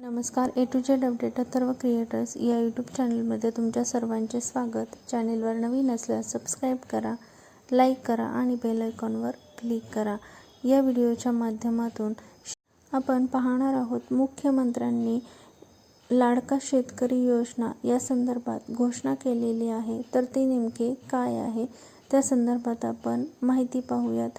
नमस्कार. A to Z update Atharva creators या YouTube चॅनलमध्ये तुमच्या सर्वांचे स्वागत. चॅनेलवर नवीन असल्यास सबस्क्राईब करा लाईक करा आणि बेल आयकॉनवर क्लिक करा. या व्हिडिओच्या माध्यमातून आपण पाहणार आहोत मुख्यमंत्र्यांनी लाडका शेतकरी योजना या संदर्भात घोषणा केलेली आहे. तर ती नेमके काय आहे? त्या संदर्भात आपण माहिती पाहूयात.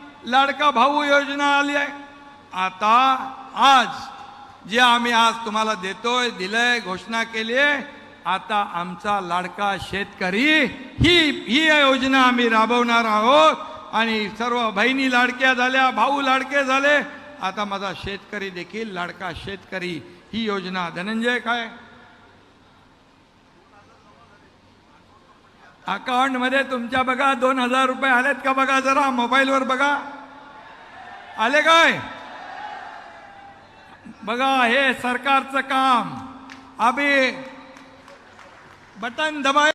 लाडका भाऊ योजना आली आहे. आता आज जे आम्ही आज तुम्हाला देतोय दिलंय घोषणा केली आहे आता आमचा लाडका शेतकरी ही ही योजना आम्ही राबवणार आहोत. आणि सर्व बहिणी लाडक्या झाल्या भाऊ लाडके झाले. आता माझा शेतकरी देखील लाडका शेतकरी ही योजना धनंजय काय? अकाउंटमध्ये तुमच्या बघा दोन हजार रुपये आलेत का बघा जरा मोबाईलवर बघा. आले काय? बघा हे सरकारचं काम. अभी बटन दबाया